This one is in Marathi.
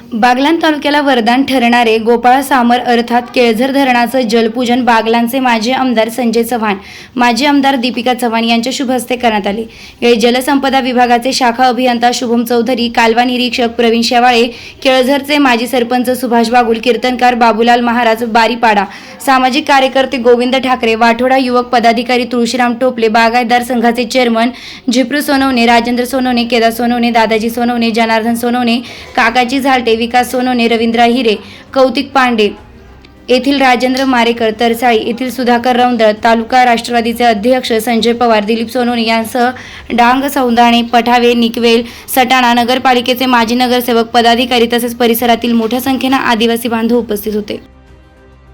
बागलान तालुक्याला वरदान ठरणारे गोपाळ सामर अर्थात केळझर धरणाचं जलपूजन बागलांचे माजी आमदार संजय चव्हाण माजी आमदार दीपिका चव्हाण यांच्या शुभ हस्ते करण्यात आले. यावेळी जलसंपदा विभागाचे शाखा अभियंता शुभम चौधरी कालवा निरीक्षक प्रवीण शेवाळे केळझरचे माजी सरपंच सुभाष बागुल कीर्तनकार बाबूलाल महाराज बारीपाडा सामाजिक कार्यकर्ते गोविंद ठाकरे वाठोडा युवक पदाधिकारी तुळशीराम टोपले बागायतदार संघाचे चेअरमन झिप्रू सोनवणे राजेंद्र सोनवणे केदार सोनवणे दादाजी सोनवणे जनार्दन सोनवणे काकाजी झालटे विकास सोनोने रवींद्र हिरे कौतिक पांडे येथील राजेंद्र मारेकर तरसाळी येथील सुधाकर रौंदळ तालुका राष्ट्रवादीचे अध्यक्ष संजय पवार दिलीप सोनोने यांसह डांग सौंदाणे पठावे निकवेल सटाणा नगरपालिकेचे माजी नगरसेवक पदाधिकारी तसेच परिसरातील मोठ्या संख्येनं आदिवासी बांधव उपस्थित होते.